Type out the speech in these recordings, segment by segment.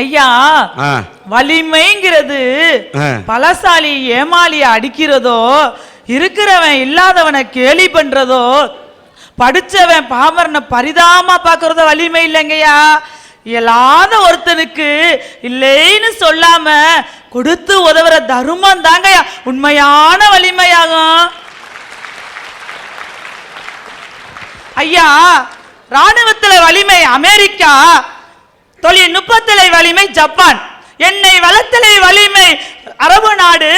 ஐயா வலிமைங்கிறது. பலசாலி ஏமாலிய அடிக்கிறதோ இருக்கிறவன் இல்லாதவனை கேலி பண்றதோ படிச்சவன் பாமரனை பரிதாம பார்க்கறதோ வலிமை இல்லைங்கய்யா. இயலாத ஒருத்தனுக்கு இல்லைன்னு சொல்லாம கொடுத்து உதவுற தர்மம் தாங்கய்யா. உண்மையான வலிமையாகும். ஐயா ராணுவத்துல வலிமை அமெரிக்கா. தொழில் நுட்பத்திலே வலிமை ஜப்பான். எண்ணெய் வளத்திலே வலிமை அரபு நாடு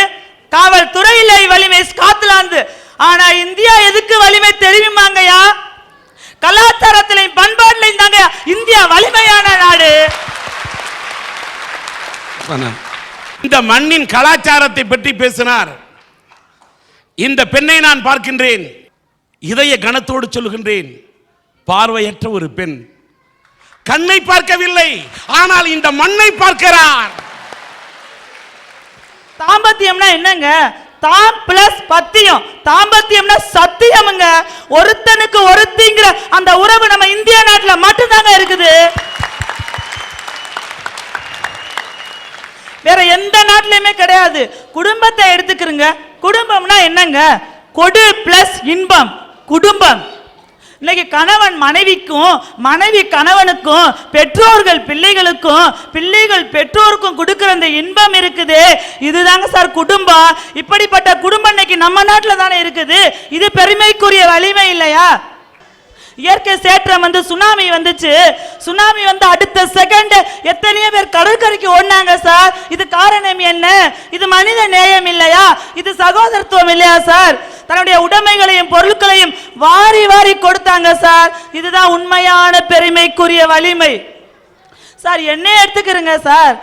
காவல்துறையிலே வலிமை ஸ்காட்லாந்து. ஆனா இந்தியா எதுக்கு வலிமை தெரியுமாங்கய்யா கலாச்சாரத்திலையும் பண்பாட்டிலையும் தாங்க இந்தியா வலிமையான நாடு. இந்த மண்ணின் கலாச்சாரத்தை பற்றி பேசினார். இந்த பெண்ணை நான் பார்க்கின்றேன். இதய கனத்தோடு சொல்லுகின்றேன். பார்வையற்ற ஒரு பெண். கண்ணை பார்க்கவில்லை. ஆனால் இந்த மண்ணை பார்க்கிறார். தாம்பத்தியம்னா என்னங்க? தாம் பிளஸ் பத்தியம். தாம்பத்தியம்னா சத்தியம்ங்க. ஒருத்தனுக்கு ஒருத்திங்கிற அந்த உறவு நம்ம இந்திய நாட்டில் மட்டும்தாங்க இருக்குது. வேற எந்த நாட்டிலையுமே கிடையாது. குடும்பத்தை எடுத்துக்கிறங்க. குடும்பம்னா என்னங்க? கொடு பிளஸ் இன்பம். குடும்பம். இன்னைக்கு கணவன் மனைவிக்கும் மனைவி கணவனுக்கும் பெற்றோர்கள் பிள்ளைகளுக்கும் பிள்ளைகள் பெற்றோருக்கும் கொடுக்கிற அந்த இன்பம் இருக்குது. இதுதாங்க சார் குடும்பம். இப்படிப்பட்ட குடும்பம் இன்னைக்கு நம்ம நாட்டில் தானே இருக்குது. இது பெருமைக்குரிய வலிமை இல்லையா? இயற்கை சேற்றம் வந்து சுனாமி வந்துச்சு. சுனாமி வந்து அடுத்த செகண்ட் எத்தனையோ பேர் கடற்கரைக்கு ஓடினாங்க சார். இது காரணம் என்ன? இது மனித நேயம் இல்லையா? இது சகோதரத்துவம் இல்லையா சார்? தன்னுடைய உடைமைகளையும் பொருட்களையும் வாரி வாரி கொடுத்தாங்க சார். இதுதான் உண்மையான பெருமைக்குரிய வலிமை. சார் என்ன எடுத்துக்கிறங்க சார்.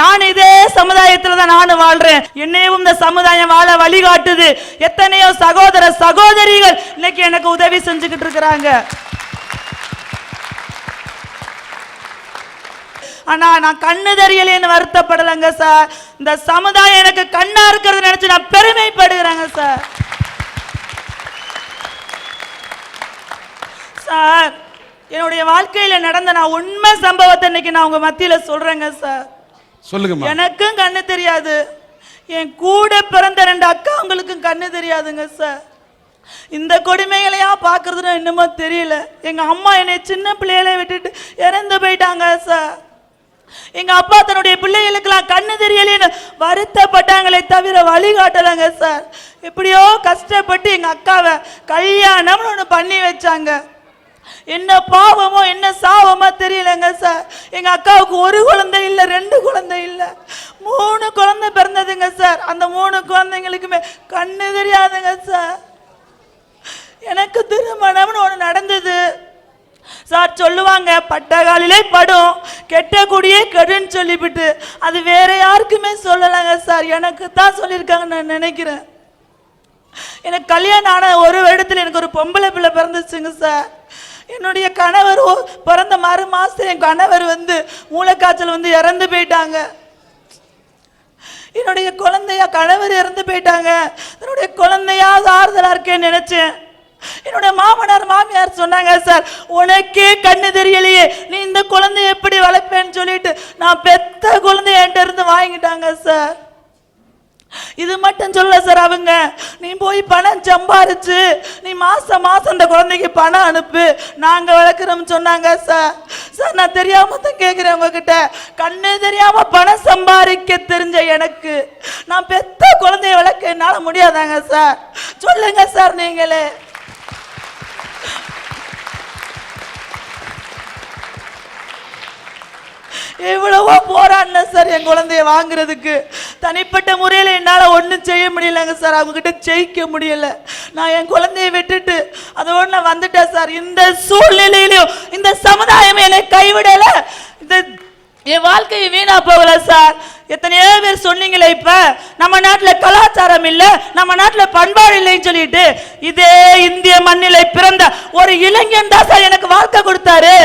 நான் இதே சமுதாயத்துல தான் நானும் வாழ்றேன். என்னையும் இந்த சமுதாயம் வாழ வழிகாட்டுது. எத்தனையோ சகோதர சகோதரிகள் இன்னைக்கு எனக்கு உதவி செஞ்சுக்கிட்டு இருக்கிறாங்க. ஆனா நான் கண்ணு தெரியலேன்னு வருத்தப்படலைங்க சார். இந்த சமுதாயம் எனக்கு கண்ணா இருக்கிறத நினைச்சு நான் பெருமைப்படுகிறேங்க சார். சார் என்னுடைய வாழ்க்கையில நடந்த நான் உண்மை சம்பவத்தை இன்னைக்கு நான் உங்க மத்தியில சொல்றேங்க சார். சொல்லுங்க எனக்கும் கண்ணு தெரியாது. என் கூட பிறந்த ரெண்டு அக்கா அவங்களுக்கும் கண்ணு தெரியாதுங்க சார். இந்த கொடுமைகளையா பார்க்கறதுன்னு இன்னுமோ தெரியல. எங்க அம்மா என்னை சின்ன பிள்ளைகளை விட்டுட்டு இறந்து போயிட்டாங்க சார். எங்க அப்பா தன்னுடைய பிள்ளைகளுக்கெல்லாம் கண்ணு தெரியலேன்னு வருத்தப்பட்டாங்களே தவிர வழிகாட்டலைங்க சார். எப்படியோ கஷ்டப்பட்டு எங்க அக்காவை கல்யாணம்னு ஒன்று பண்ணி வச்சாங்க. என்ன பாவமோ என்ன சாவமோ தெரியலங்க சார். எங்க அக்காவுக்கு ஒரு குழந்தை இல்லை ரெண்டு குழந்தை இல்லை. மூணு குழந்தை பிறந்ததுங்க சார். அந்த மூணு குழந்தைங்களுக்குமே கண்ணு தெரியாதுங்க சார். எனக்கு திருமணம்னு ஒன்று நடந்தது. சார் சொல்லுவாங்க பட்டகாலிலே படும் கெட்ட குடியே கெடுன்னு சொல்லிவிட்டு. அது வேற யாருக்குமே சொல்லலைங்க சார். எனக்கு தான் சொல்லியிருக்காங்க நான் நினைக்கிறேன். எனக்கு கல்யாணம் ஆன ஒரு வருடத்தில் எனக்கு ஒரு பொம்பளை பிள்ளை பிறந்துச்சுங்க சார். என்னுடைய கணவர் பிறந்த மறு மாதம் என் கணவர் வந்து மூளைக்காய்ச்சல் வந்து இறந்து போயிட்டாங்க. என்னுடைய குழந்தையா கணவர் இறந்து போயிட்டாங்க. என்னுடைய குழந்தையா ஆறுதலா இருக்கேன்னு நினைச்சேன். என்னுடைய மாமனார் மாமியார் சொன்னாங்க சார் உனக்கே கண்ணு தெரியலையே. நீ இந்த குழந்தைய எப்படி வளர்ப்பேன்னு சொல்லிட்டு நான் பெத்த குழந்தைய என்கிட்ட இருந்து வாங்கிட்டாங்க சார். இது மட்டும் சொல்ல சார் அவங்க நீ போய் பணம் சம்பாரிச்சு நீ மாசம் மாசம் அந்த குழந்தைக்கு பணம் அனுப்பு. நாங்க வளர்க்குறோம்னு சொன்னாங்க சார் சார் நான் தெரியாம தான் கேட்குறேன் உங்ககிட்ட. கண்ணு தெரியாம பணம் சம்பாதிக்க தெரிஞ்ச எனக்கு. நான் பெத்த குழந்தைய வளர்க்க என்னால் முடியாதாங்க சார் சொல்லுங்க சார் நீங்களே. எவ்வளவோ போராடினேன் சார் என் குழந்தைய வாங்குறதுக்கு. தனிப்பட்ட முறையில் என்னால் ஒன்றும் செய்ய முடியலங்க சார். அவங்ககிட்ட ஜெயிக்க முடியல. நான் என் குழந்தைய விட்டுட்டு அதோட நான் வந்துட்டேன் சார். இந்த சூழ்நிலையிலையும் இந்த சமுதாயம் என்னை கைவிடலை. இந்த என் வாழ்க்கையை வீணா போகல சார். எத்தனையோ பேர் சொன்னீங்களே இப்ப நம்ம நாட்டில் கலாச்சாரம் இல்லை நம்ம நாட்டில் பண்பாடு இல்லைன்னு சொல்லிட்டு இதே இந்திய மண்ணிலே பிறந்த ஒரு இளைஞன் தான் சார் எனக்கு வாழ்க்கை கொடுத்தாரு.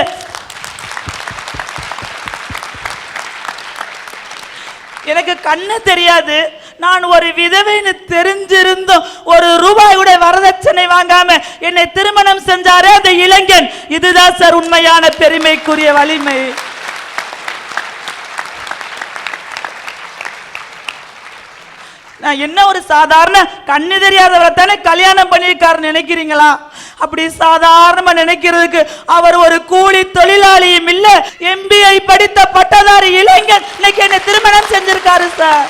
எனக்கு கண்ணு தெரியாது. நான் ஒரு விதவைன்னு தெரிஞ்சிருந்தும் ஒரு ரூபாய் கூட வரதட்சணை வாங்காம என்னை திருமணம் செஞ்சாரே அந்த இளைஞன். இதுதான் சார் உண்மையான பெருமைக்குரிய வலிமை. நான் என்ன ஒரு சாதாரண கண்ணு தெரியாதவரை தானே கல்யாணம் பண்ணியிருக்காருன்னு நினைக்கிறீங்களா? அப்படி சாதாரணமா நினைக்கிறதுக்கு அவர் ஒரு கூலி தொழிலாளியும் இல்ல. எம்பிஐ படித்த பட்டதாரி இளைஞர். இன்னைக்கு என்ன திருமணம் செஞ்சிருக்காரு சார்.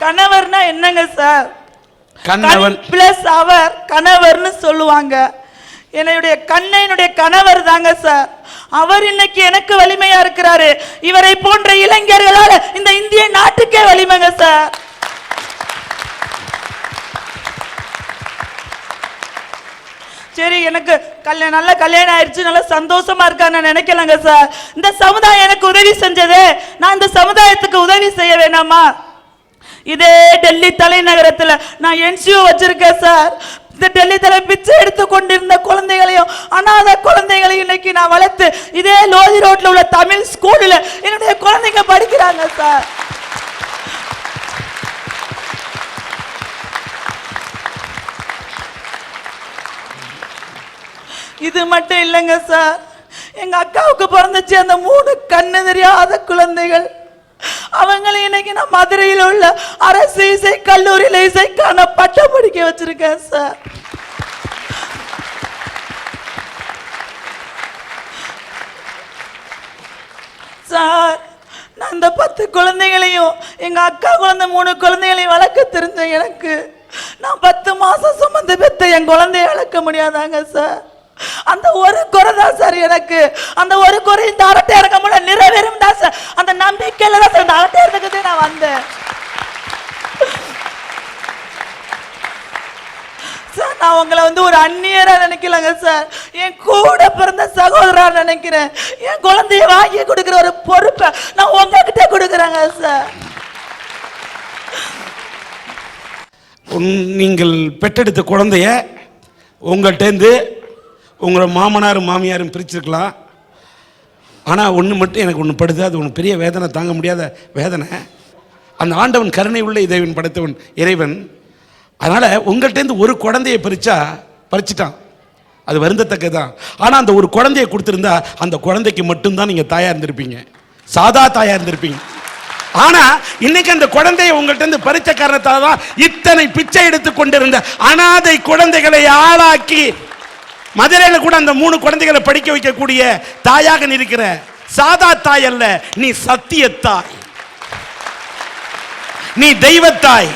கணவர்னா என்னங்க சார்? கண்ணவன் பிளஸ் அவர் கணவர்னு சொல்லுவாங்க. என்னுடைய கண்ணனுடைய கணவர் தாங்க சார். அவர் இன்னைக்கு எனக்கு வலிமையா இருக்கிறாரு. இவரை போன்ற இளைஞர்களால் இந்த இந்திய நாட்டுக்கே வலிமைங்க சார். சரி எனக்கு கல்யாணம் நல்ல கல்யாணம் ஆயிடுச்சு. நல்ல சந்தோஷமா இருக்கான்னு நான் நினைக்கலங்க சார். இந்த சமுதாயம் எனக்கு உதவி செஞ்சது. நான் இந்த சமுதாயத்துக்கு உதவி செய்ய வேணாமா? இதே டெல்லி தலைநகரத்தில் நான் என்ஜிஓ வச்சிருக்கேன் சார். இந்த டெல்லி தலை பிச்சை எடுத்து கொண்டிருந்த குழந்தைகளையும் அனாத குழந்தைகளையும் இன்னைக்கு நான் வளர்த்து இதே லோதி ரோட்ல உள்ள தமிழ் ஸ்கூல்ல என்னுடைய குழந்தைங்க படிக்கிறாங்க சார் இது மட்டும் இல்லைங்க சார் எங்க அக்காவுக்கு பிறந்துச்சு அந்த மூணு கண்ணு தெரியாத குழந்தைகள். அவங்களை இன்னைக்கு நான் மதுரையில் உள்ள அரசு இசை கல்லூரியில் இசைக்கான பட்டம் படிக்க வச்சிருக்கேன் சார் சார். நான் இந்த பத்து குழந்தைகளையும் எங்கள் அக்கா குழந்தை மூணு குழந்தைகளையும் வளர்க்க தெரிஞ்ச எனக்கு. நான் பத்து மாதம் சுமந்து பெற்ற என் குழந்தைய வளர்க்க முடியாதாங்க சார். அந்த ஒரு குறை தான் சார் எனக்கு. அந்த ஒரு குறை இந்த அரட்டை இறக்க முடியல நிறைவேறும் தான் சார். அந்த நம்பிக்கையில் தான் சார் இந்த அரட்டை இறக்கத்தே நான் வந்தேன். சார் நான் உங்களை வந்து ஒரு அந்நியராக நினைக்கலங்க சார். என் கூட பிறந்த சகோதரா நினைக்கிறேன். என் குழந்தைய வாங்கி கொடுக்குற ஒரு பொறுப்பை நான் உங்ககிட்ட கொடுக்குறேங்க சார் நீங்கள் பெற்றெடுத்த குழந்தைய உங்கள்கிட்டேருந்து உங்களோட மாமனாரும் மாமியாரும் பிரிச்சிருக்கலாம். ஆனால் ஒன்று மட்டும் எனக்கு ஒன்று படுது. அது ஒன்று பெரிய வேதனை தாங்க முடியாத வேதனை. அந்த ஆண்டவன் கருணை உள்ள இறைவன் படைத்தவன் இறைவன். அதனால் உங்கள்கிட்டேருந்து ஒரு குழந்தையை பறிச்சா பறிச்சிட்டான். அது வருந்தத்தக்க தான் ஆனால் அந்த ஒரு குழந்தையை கொடுத்துருந்தா அந்த குழந்தைக்கு மட்டும்தான் நீங்கள் தாயாக இருந்திருப்பீங்க. சாதா தாயாக இருந்திருப்பீங்க. ஆனா இன்னைக்கு அந்த குழந்தையை உங்கள்கிட்ட இருந்து பறிச்ச காரணத்தால தான் இத்தனை பிச்சை எடுத்து கொண்டிருந்த அனாதை குழந்தைகளை ஆளாக்கி மதுரையில் கூட அந்த மூணு குழந்தைகளை படிக்க வைக்கக்கூடிய தாயாக நீ இருக்கிற. சாதா தாய் அல்ல நீ சத்தியத்தாய் நீ தெய்வத்தாய்.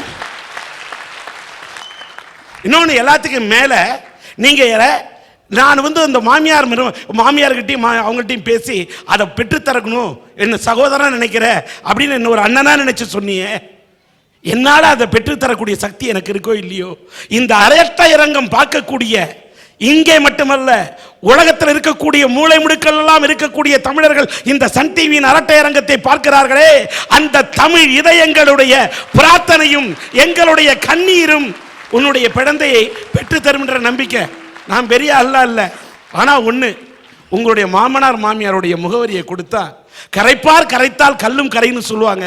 இன்னொன்று எல்லாத்துக்கும் மேலே நீங்கள் நான் வந்து அந்த மாமியார் மாமியார்கிட்டையும் மா அவங்கள்ட்டையும் பேசி அதை பெற்றுத்தரக்கணும் என்ன சகோதரன் நினைக்கிற? அப்படின்னு என்ன ஒரு அண்ணனா நினைச்சு சொன்னியே. என்னால் அதை பெற்றுத்தரக்கூடிய சக்தி எனக்கு இருக்கோ இல்லையோ? இந்த அரட்ட இரங்கம் பார்க்கக்கூடிய இங்கே மட்டுமல்ல உலகத்தில் இருக்கக்கூடிய மூளை முடுக்கள் எல்லாம் இருக்கக்கூடிய தமிழர்கள் இந்த சன் டிவியின் அரட்டை அரங்கத்தை பார்க்கிறார்களே. அந்த தமிழ் இதயங்களுடைய பிரார்த்தனையும் எங்களுடைய கண்ணீரும் உன்னுடைய பிழந்தையை பெற்றுத்தரும் என்ற நம்பிக்கை நான் பெரிய அல்ல இல்லை. ஆனால் ஒன்று உங்களுடைய மாமனார் மாமியாருடைய முகவரியை கொடுத்தா கரைப்பார் கரைத்தால் கல்லும் கரைன்னு சொல்லுவாங்க.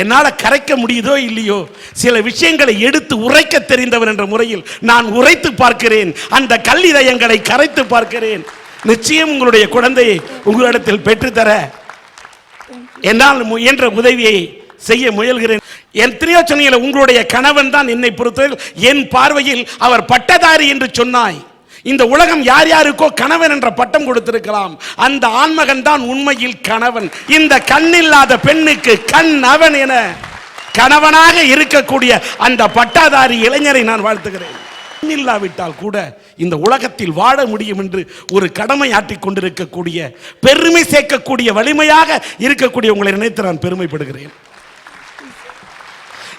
என்னால் கரைக்க முடியுதோ இல்லையோ சில விஷயங்களை எடுத்து உரைக்க தெரிந்தவர் என்ற முறையில் நான் உரைத்து பார்க்கிறேன். அந்த கல் இதயங்களை கரைத்து பார்க்கிறேன். நிச்சயம் உங்களுடைய குழந்தையை உங்களிடத்தில் பெற்றுத்தர என்னால் முயன்ற உதவியை செய்ய முயல்கிறேன். என் சொன்னீங்களே உங்களுடைய கணவன் தான் என்னை பொறுத்தவரை என் பார்வையில் அவர் பட்டதாரி என்று சொன்னாய். இந்த உலகம் யார் யாருக்கோ கணவன் என்ற பட்டம் கொடுத்திருக்கலாம். அந்த ஆண்மகன் தான் உண்மையில் கணவன். இந்த கண்ணில்லாத பெண்ணுக்கு கண் அவன் என கணவனாக இருக்கக்கூடிய அந்த பட்டாதாரி இளைஞரை நான் வாழ்த்துகிறேன். இல்லாவிட்டால் கூட இந்த உலகத்தில் வாழ முடியும் என்று ஒரு கடமை ஆட்டிக் கொண்டிருக்கக்கூடிய பெருமை சேர்க்கக்கூடிய வலிமையாக இருக்கக்கூடிய உங்களை நினைத்து நான் பெருமைப்படுகிறேன்.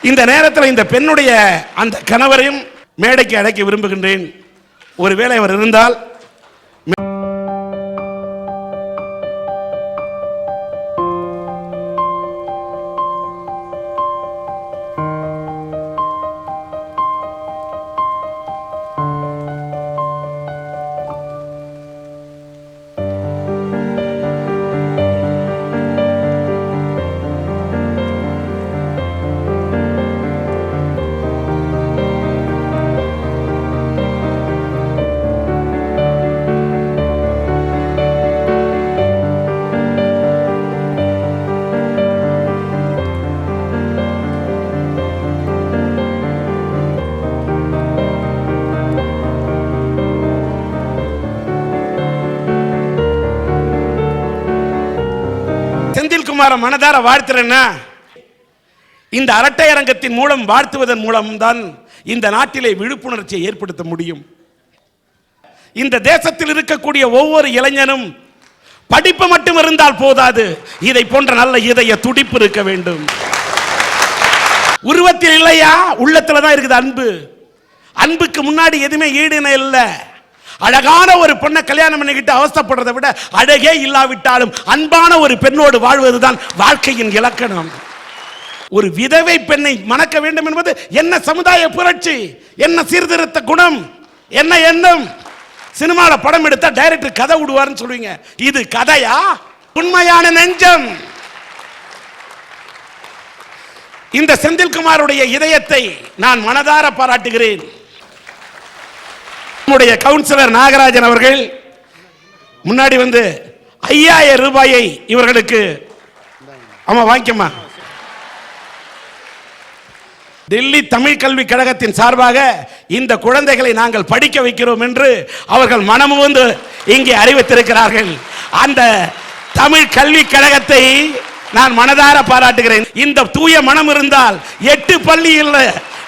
இந்த நேரத்தில் இந்த பெண்ணுடைய அந்த கணவரையும் மேடைக்கு அழைக்க விரும்புகின்றேன். ஒருவேளை அவர் இருந்தால் செந்தில்குமாரை மனதார வாழ்த்துறேன்னா இந்த அரட்டை அரங்கத்தின் மூலம் வாழ்த்துவதன் மூலம்தான் இந்த நாட்டிலே விழிப்புணர்ச்சியை ஏற்படுத்த முடியும். இந்த தேசத்தில் இருக்கக்கூடிய ஒவ்வொரு இளைஞனும் படிப்பு மட்டும் இருந்தால் போதாது. இதை போன்ற நல்ல இதய துடிப்பு இருக்க வேண்டும். உருவத்தில் இல்லையா? உள்ளத்துல தான் இருக்குது அன்பு. அன்புக்கு முன்னாடி எதுவுமே ஈடுன இல்லை. அழகான ஒரு பொண்ணை கல்யாணம் பண்ணிக்கிட்டு அவஸ்தைப்படுறதை விட அழகே இல்லாவிட்டாலும் அன்பான ஒரு பெண்ணோடு வாழ்வதுதான் வாழ்க்கையின் இலக்கணம். ஒரு விதவை பெண்ணை மணக்க வேண்டும் என்பது என்ன சமுதாய புரட்சி? என்ன சீர்திருத்த குணம்? என்ன எண்ணம்? சினிமாவில் படம் எடுத்தா டைரக்டர் கதை விடுவார்னு சொல்லுவீங்க. இது கதையா? உண்மையான நெஞ்சம். இந்த செந்தில்குமாருடைய இதயத்தை நான் மனதார பாராட்டுகிறேன். நம்முடைய கவுன்சிலர் நாகராஜன் அவர்கள் முன்னாடி வந்து ஐயாயிரம் ரூபாயை இவர்களுக்கு ஆமா வாங்கிக்கம்மா. டெல்லி தமிழ் கல்வி கழகத்தின் சார்பாக இந்த குழந்தைகளை நாங்கள் படிக்க வைக்கிறோம் என்று அவர்கள் மனமு வந்து இங்கே அறிவித்திருக்கிறார்கள். அந்த தமிழ் கல்வி கழகத்தை நான் மனதார பாராட்டுகிறேன். இந்த தூய மனம் இருந்தால் எட்டு பள்ளியில்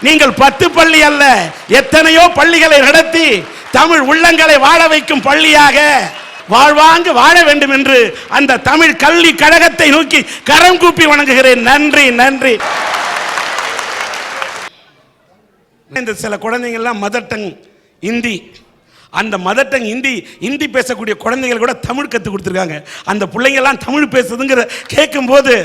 நீங்கள் பத்து பள்ளி அல்ல எத்தனையோ பள்ளிகளை நடத்தி தமிழ் உள்ளங்களை வாழ வைக்கும் பள்ளியாக வாழ்வாங்கு வாழ வேண்டும் என்று அந்த தமிழ் கல்வி கழகத்தை நோக்கி கரம் கூப்பி வணங்குகிறேன். நன்றி நன்றி. இந்த சில குழந்தைங்கள்லாம் மதர் டங் இந்தி. அந்த மதர் டங் இந்தி இந்தி பேசக்கூடிய குழந்தைகள் கூட தமிழ் கற்றுக் கொடுத்துருக்காங்க. அந்த பிள்ளைங்கள்லாம் தமிழ் பேசுதுங்கிற கேட்கும்போது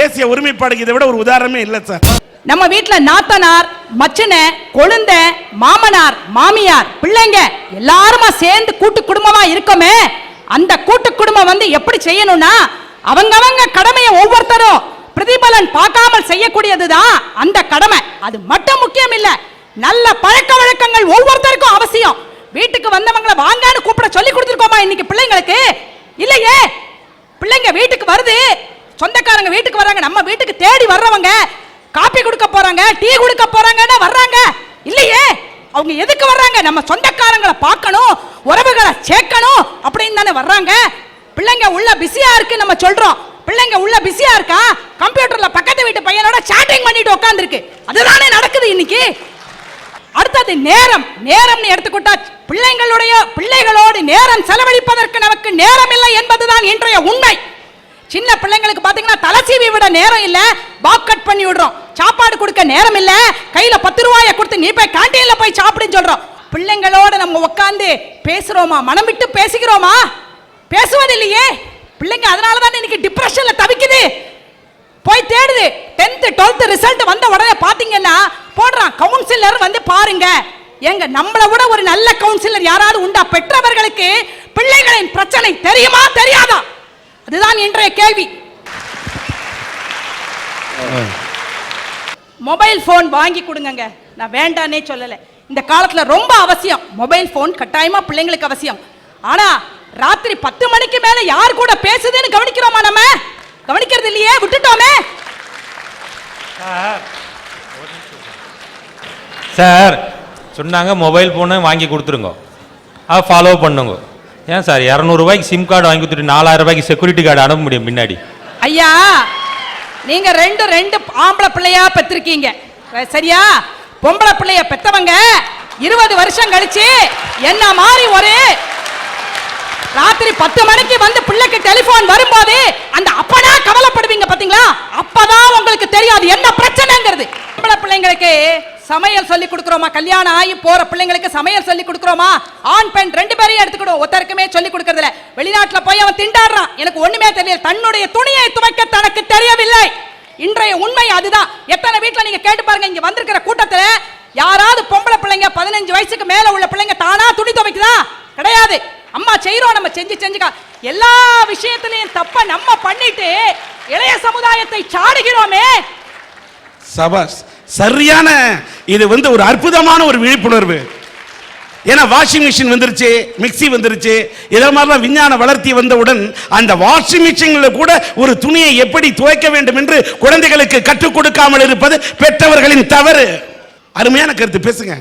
தேசிய ஒருமைப்பாடுக்கு இதை விட ஒரு உதாரணமே இல்லை சார். நம்ம வீட்டில் நாத்தனார் மச்சனை கொழுந்த மாமனார் மாமியார் பிள்ளைங்க எல்லாருமா சேர்ந்து கூட்டு குடும்பமா இருக்கோமே. அந்த கூட்டு குடும்பம் வந்து எப்படி செய்யணும்னா அவங்கவங்க கடமையை ஒவ்வொருத்தரும் பிரதிபலன் பார்க்காமல் செய்யக்கூடியதுதான் அந்த கடமை. அது மட்டும் முக்கியம் இல்ல நல்ல பழக்க வழக்கங்கள் ஒவ்வொருத்தருக்கும் அவசியம். வீட்டுக்கு வந்தவங்கள வாங்கன்னு கூப்பிட சொல்லி கொடுத்துருக்கோமா இன்னைக்கு பிள்ளைங்களுக்கு? இல்லையே. பிள்ளைங்க வீட்டுக்கு வருது சொந்தக்காரங்க வீட்டுக்கு வர்றாங்க நம்ம வீட்டுக்கு தேடி வர்றவங்க காப்பி கொடுக்க போறாங்க டீ கொடுக்க போறாங்கன்னா வர்றாங்க. இல்லையே? அவங்க எதுக்கு வர்றாங்க? நம்ம சொந்தக்காரங்களை பார்க்கணும் உறவுகளை சேர்க்கணும் அப்படின்னு தானே வர்றாங்க. பிள்ளைங்க உள்ள பிஸியா இருக்கு நம்ம சொல்றோம். பிள்ளைங்க உள்ள பிஸியா இருக்கா? கம்ப்யூட்டர்ல பக்கத்து வீட்டு பையனோட சாட்டிங் பண்ணிட்டு உட்காந்துருக்கு அதுதானே நடக்குது இன்னைக்கு. அடுத்தது நேரம். நேரம்னு எடுத்துக்கிட்டா பிள்ளைங்களுடைய பிள்ளைகளோடு நேரம் செலவழிப்பதற்கு நமக்கு நேரம் இல்லை என்பதுதான் இன்றைய உண்மை. சின்ன பிள்ளைங்களுக்கு பாத்தீங்கன்னா தலை சீவி விட நேரம் இல்ல. பாப் கட் பண்ணி விடுறோம் சாப்பாடு கொடுக்க நேரம் இல்ல கையில பத்து ரூபாயை கொடுத்து நீ போய் கேண்டீன்ல போய் சாப்பிடுன்னு சொல்றோம். பிள்ளைங்களோட நம்ம உட்காந்து பேசுறோமா? மனம் விட்டு பேசிக்கிறோமா? பேசுவதில்லையே. பிள்ளைங்க அதனால தான் இன்னைக்கு டிப்ரெஷன்ல தவிக்குது. போய் தேடுது. டென்த்து டுவெல்த் ரிசல்ட் வந்த உடனே பார்த்தீங்கன்னா போடுறான் கவுன்சிலர் வந்து பாருங்க. எங்க நம்மளை விட ஒரு நல்ல கவுன்சிலர் யாராவது உண்டா? பெற்றவர்களுக்கு பிள்ளைகளின் பிரச்சனை தெரியுமா தெரியாதா? அதுதான் இன்றைய கேள்வி. மொபைல் ஃபோன் வாங்கி கொடுங்கங்க. நான் வேண்டானே சொல்லலை. இந்த காலத்துல ரொம்ப அவசியம். மொபைல் ஃபோன் கட்டாயமா பிள்ளைங்களுக்கு அவசியம். ஆனா ராத்திரி பத்து மணிக்கு மேல யார் கூட பேசுதுன்னு கவனிக்கிறோமா நம்ம? கவனிக்கிறது இல்லையே? விட்டுட்டோமே? சார். சொன்னாங்க மொபைல் ஃபோனை வாங்கி கொடுத்துருங்க. அதை ஃபாலோ பண்ணுங்க. ஏன் சார் இரநூறுபாய்க்கு சிம் கார்டு வாங்கி கொடுத்துட்டு நாலாயிரம் ரூபாய்க்கு செக்யூரிட்டி கார்டு அனுப்ப முடியும் பின்னாடி? ஐயா நீங்க ரெண்டு ரெண்டு ஆம்பளை பிள்ளையா பெற்றிருக்கீங்க சரியா? பொம்பளை பிள்ளைய பெத்தவங்க இருபது வருஷம் கழிச்சு என்ன மாதிரி ஒரு ராத்திரி பத்து மணிக்கு வந்து பிள்ளைக்கு டெலிபோன் வரும்போது அந்த அப்பனா கவலைப்படுவீங்க பாத்தீங்களா? அப்பதான் உங்களுக்கு தெரியும் அது என்ன பிரச்சனைங்கிறது. பொம்பளை பிள்ளைங்களுக்கு சமையல் சொல்லி கொடுக்குறோமா? கல்யாணம் ஆகி போற பிள்ளைங்களுக்கு சமையல் சொல்லி கொடுக்குறோமா? ஆண் பெண் ரெண்டு பேரையும் எடுத்துக்கிடும் ஒருத்தருக்குமே சொல்லி கொடுக்கறதில்ல. வெளிநாட்டுல போய் அவன் திண்டாடுறான். எனக்கு ஒண்ணுமே தெரியல. தன்னுடைய துணியை துவைக்க தனக்கு தெரியவில்லை. இன்றைய உண்மை அதுதான். எத்தனை வீட்டில் நீங்க கேட்டு பாருங்க இங்க வந்திருக்கிற கூட்டத்துல யாராவது பொம்பளை பிள்ளைங்க பதினஞ்சு வயசுக்கு மேல உள்ள பிள்ளைங்க தானா துணி துவைக்குதா? கிடையாது. அம்மா செய்யறோம் நம்ம செஞ்சு செஞ்சுக்கா. எல்லா விஷயத்திலையும் தப்ப நம்ம பண்ணிட்டு இளைய சமுதாயத்தை சாடுகிறோமே. சபாஸ் சரியான இது வந்து ஒரு அற்புதமான ஒரு விழிப்புணர்வு. ஏன்னா வாஷிங் மிஷின் வந்துருச்சு மிக்ஸி வந்துருச்சு இதை மாதிரிலாம் விஞ்ஞான வளர்த்தி வந்தவுடன் அந்த வாஷிங் மிஷின்ல கூட ஒரு துணியை எப்படி துவைக்க வேண்டும் என்று குழந்தைகளுக்கு கற்றுக் கொடுக்காமல் இருப்பது பெற்றவர்களின் தவறு. அருமையான கருத்து பேசுங்க.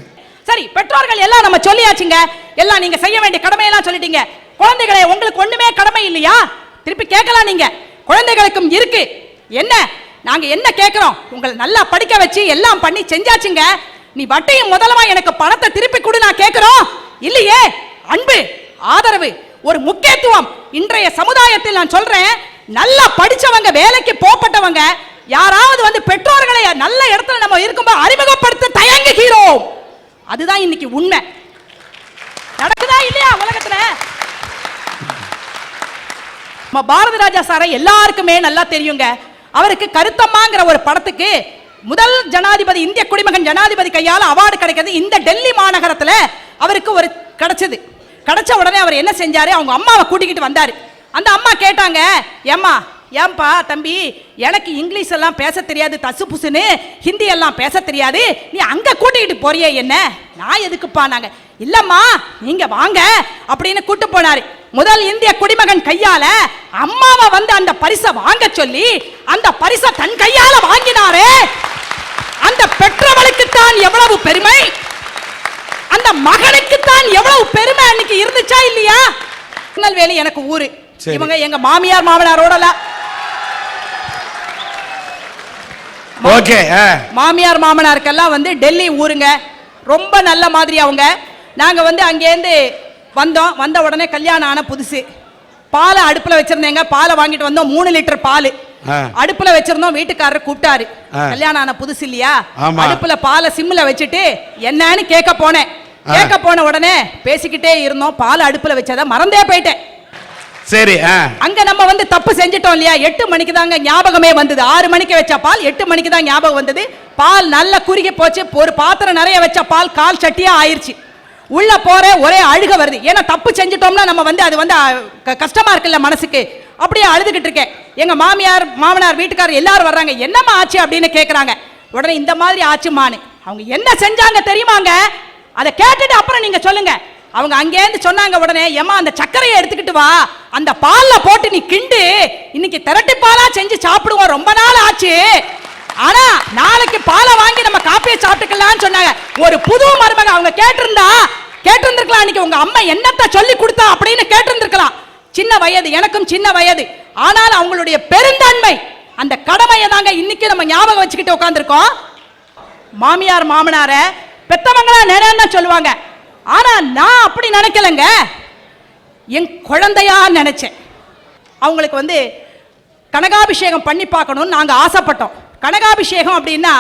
சரி பெற்றோர்கள் எல்லாம் நம்ம சொல்லியாச்சுங்க. எல்லாம் நீங்க செய்ய வேண்டிய கடமையெல்லாம் சொல்லிட்டீங்க. குழந்தைகளை உங்களுக்கு ஒண்ணுமே கடமை இல்லையா? திருப்பி கேட்கலாம் நீங்க. குழந்தைகளுக்கும் இருக்கு. என்ன? நாங்க என்ன கேட்கிறோம் உங்களை நல்லா படிக்க வச்சு எல்லாம் பண்ணி செஞ்சாச்சுங்க. நீ வட்டியும் முதலமா எனக்கு பணத்தை திருப்பி கொடு நான் கேட்கிறோம் இல்லையே? அன்பு ஆதரவு ஒரு முக்கியத்துவம். இன்றைய சமுதாயத்தில் நான் சொல்றேன் நல்லா படிச்சவங்க வேலைக்கு போப்பட்டவங்க யாராவது வந்து பெற்றோர்களை நல்ல இடத்துல நம்ம இருக்கும்போது அறிமுகப்படுத்த தயங்குகிறோம். அதுதான் இன்னைக்கு உண்மை. நடக்குதா இல்லையா உலகத்துல? நம்ம பாரதி ராஜா சாரை எல்லாருக்குமே நல்லா தெரியுங்க. அவருக்கு கருத்தம்மாங்கிற ஒரு படத்துக்கு முதல் ஜனாதிபதி இந்திய குடிமகன் ஜனாதிபதி கையால் அவார்டு கிடைக்கிறது இந்த டெல்லி மாநகரத்தில் அவருக்கு ஒரு கிடைச்சது. கிடைச்ச உடனே அவர் என்ன செஞ்சார்? அவங்க அம்மாவை கூட்டிக்கிட்டு வந்தார். அந்த அம்மா கேட்டாங்க ஏம்மா ஏன்பா தம்பி எனக்கு இங்கிலீஷ் எல்லாம் பேச தெரியாது தசு புசுன்னு ஹிந்தி எல்லாம் பேச தெரியாது. நீ அங்கே கூட்டிக்கிட்டு போறியே என்ன? நான் எதுக்குப்பா? நாங்கள் இல்லம்மா நீங்க வாங்க அப்படின்னு கூட்டு போனாரு. முதல் இந்திய குடிமகன் கையால அம்மாவை வந்து அந்த பரிசை வாங்க சொல்லி அந்த பரிசை தன் கையால வாங்கினாரே. அந்த பெற்றவளுக்கு தான் எவ்வளவு பெருமை? அந்த மகனுக்கு தான் எவ்வளவு பெருமை அன்னைக்கு இருந்துச்சா இல்லையா? திருநெல்வேலி எனக்கு ஊரு. இவங்க எங்க மாமியார் மாமனாரோட ஓகே ஆ. மாமியார் மாமனாருக்கெல்லாம் வந்து டெல்லி ஊருங்க. ரொம்ப நல்ல மாதிரி அவங்க. நாங்கள் வந்து அங்கேருந்து வந்தோம். வந்த உடனே கல்யாணம் ஆன புதுசு. பாலை அடுப்பில் வச்சிருந்தேங்க. பாலை வாங்கிட்டு வந்தோம். மூணு லிட்டர் பால். அடுப்புல வச்சிருந்தோம். வீட்டுக்காரர் கூப்பிட்டாரு. கல்யாணம் ஆன புதுசு இல்லையா. அடுப்புல பாலை சிம்ல வச்சுட்டு என்னன்னு கேட்க போனேன். கேட்க போன உடனே பேசிக்கிட்டே இருந்தோம். பால் அடுப்புல வச்சதை மறந்தே போயிட்டேன். சரி அங்க நம்ம வந்து தப்பு செஞ்சிட்டோம் இல்லையா? எட்டு மணிக்கு தாங்க ஞாபகமே வந்தது. ஆறு மணிக்கு வச்ச பால் எட்டு மணிக்கு தான் ஞாபகம் வந்தது. பால் நல்லா குறுகி போச்சு. ஒரு பாத்திரம் நிறைய வச்ச பால் கால் சட்டியா ஆயிருச்சு. உள்ள போற ஒரே அழுக வருது. ஏன்னா தப்பு செஞ்சிட்டோம்னா நம்ம வந்து அது வந்து க- கஷ்டமா இருக்குல்ல மனசுக்கு. அப்படியே அழுதுகிட்டு இருக்கேன். எங்க மாமியார் மாமனார் வீட்டுக்காரர் எல்லாரும் வர்றாங்க. என்னம்மா ஆச்சு அப்படின்னு கேட்குறாங்க உடனே இந்த மாதிரி ஆச்சுமானு அவங்க என்ன செஞ்சாங்க தெரியுமாங்க? அதை கேட்டுட்டு அப்புறம் நீங்க சொல்லுங்க. அவங்க அங்கேருந்து சொன்னாங்க உடனே ஏம்மா அந்த சர்க்கரையை எடுத்துக்கிட்டு வா. அந்த பாலில் போட்டு நீ கிண்டு. இன்னைக்கு திரட்டி பாலா செஞ்சு சாப்பிடுவோம். ரொம்ப நாள் ஆச்சு. ஆனா நாளைக்கு பாலை வாங்கி நம்ம காப்பியை சாப்பிட்டுக்கலாம்னு சொன்னாங்க. ஒரு புது மருமக அவங்க கேட்டிருந்தா கேட்டிருந்திருக்கலாம். அன்னைக்கு உங்க அம்மா என்னத்த சொல்லி கொடுத்தா அப்படின்னு கேட்டிருந்திருக்கலாம். சின்ன வயது எனக்கும் சின்ன வயது. ஆனால் அவங்களுடைய பெருந்தன்மை அந்த கடமையை தாங்க இன்னைக்கு நம்ம ஞாபகம் வச்சுக்கிட்டு உட்காந்துருக்கோம் மாமியார் மாமனார பெத்தவங்களா நினைன்னு சொல்லுவாங்க. ஆனா நான் அப்படி நினைக்கலங்க. என் குழந்தையா நினைச்சேன். அவங்களுக்கு வந்து கனகாபிஷேகம் பண்ணி பார்க்கணும்னு நாங்க ஆசைப்பட்டோம். கனகாபிஷேகம் அப்படின்னா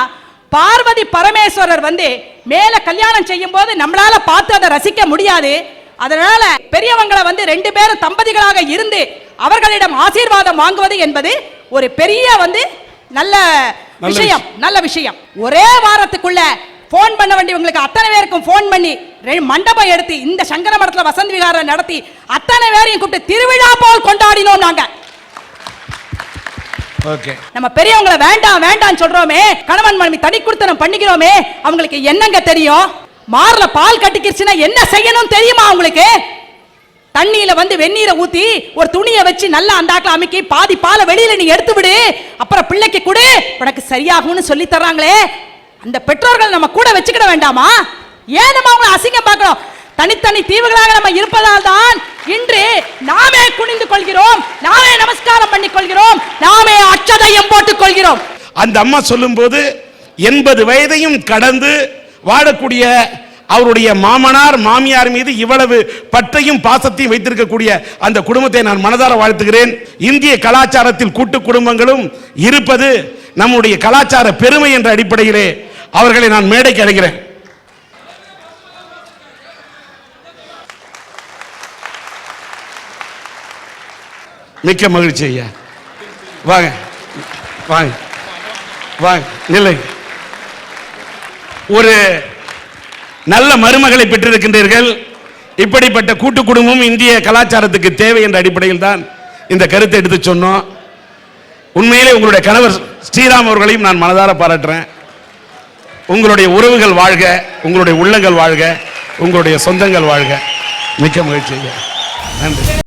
பார்வதி பரமேஸ்வரர் வந்து மேல கல்யாணம் செய்யும் போது நம்மளால பார்த்து அதை ரசிக்க முடியாது. அதனால பெரியவங்களை வந்து ரெண்டு பேரும் தம்பதிகளாக இருந்து அவர்களிடம் ஆசீர்வாதம் வாங்குவது என்பது ஒரு பெரிய வந்து நல்ல விஷயம் நல்ல விஷயம். ஒரே வாரத்துக்குள்ள ஃபோன் பண்ண வேண்டியவங்களுக்கு அத்தனை பேருக்கும் ஃபோன் பண்ணி மண்டபம் எடுத்து இந்த சங்கர மடத்துல வசந்த் விகாரம் நடத்தி அத்தனை பேரையும் கூப்பிட்டு திருவிழா போல் கொண்டாடினோம் நாங்க. ஓகே நம்ம பெரியவங்கள வேண்டாம் வேண்டாம் சொல்றோமே கணவன் மனைவி தனி கொடுத்தனம் பண்ணிக்கிறோமே அவங்களுக்கு என்னங்க தெரியும்? மார்ல பால் கட்டிக்கிருச்சுன்னா என்ன செய்யணும் தெரியுமா அவங்களுக்கு? தண்ணியில வந்து வெந்நீரை ஊத்தி ஒரு துணியை வச்சு நல்லா அந்தாக்கில் அமைக்கி பாதி பாலை வெளியில நீ எடுத்து விடு அப்புறம் பிள்ளைக்கு கொடு உனக்கு சரியாகும்னு சொல்லி தர்றாங்களே. அந்த பெற்றோர்கள் நம்ம கூட வச்சுக்கிட வேண்டாமா? ஏன் நம்ம அவங்களை அசிங்கம் பார்க்கணும் தனித்தனி தீவுகளாக நம்ம இருப்பதால் தான் இன்று நாமே குனிந்து கொள்கிறோம். நாமே நமஸ்காரம் பண்ணிக் கொள்கிறோம். நாமே அச்சதையும் போட்டுக் கொள்கிறோம். அந்த அம்மா சொல்லும்போது எண்பது வயதையும் கடந்து வாழக்கூடிய அவருடைய மாமனார் மாமியார் மீது இவ்வளவு பற்றையும் பாசத்தையும் வைத்திருக்கக்கூடிய அந்த குடும்பத்தை நான் மனதார வாழ்த்துகிறேன். இந்திய கலாச்சாரத்தில் கூட்டு குடும்பங்களும் இருப்பது நம்முடைய கலாச்சார பெருமை என்ற அடிப்படையிலே அவர்களை நான் மேடைக்கு அழைக்கிறேன். மிக்க மகிழ்ச்சி ஐயா. வாங்க. வாங்க. வாங்க. நில்லை ஒரு நல்ல மருமகளை பெற்றிருக்கின்றீர்கள். இப்படிப்பட்ட கூட்டு குடும்பம் இந்திய கலாச்சாரத்துக்கு தேவை என்ற அடிப்படையில் தான் இந்த கருத்தை எடுத்து சொன்னோம். உண்மையிலே உங்களுடைய கணவர் ஸ்ரீராம் அவர்களையும் நான் மனதார பாராட்டுறேன். உங்களுடைய உறவுகள் வாழ்க உங்களுடைய உள்ளங்கள் வாழ்க உங்களுடைய சொந்தங்கள் வாழ்க. மிக்க மகிழ்ச்சி நன்றி.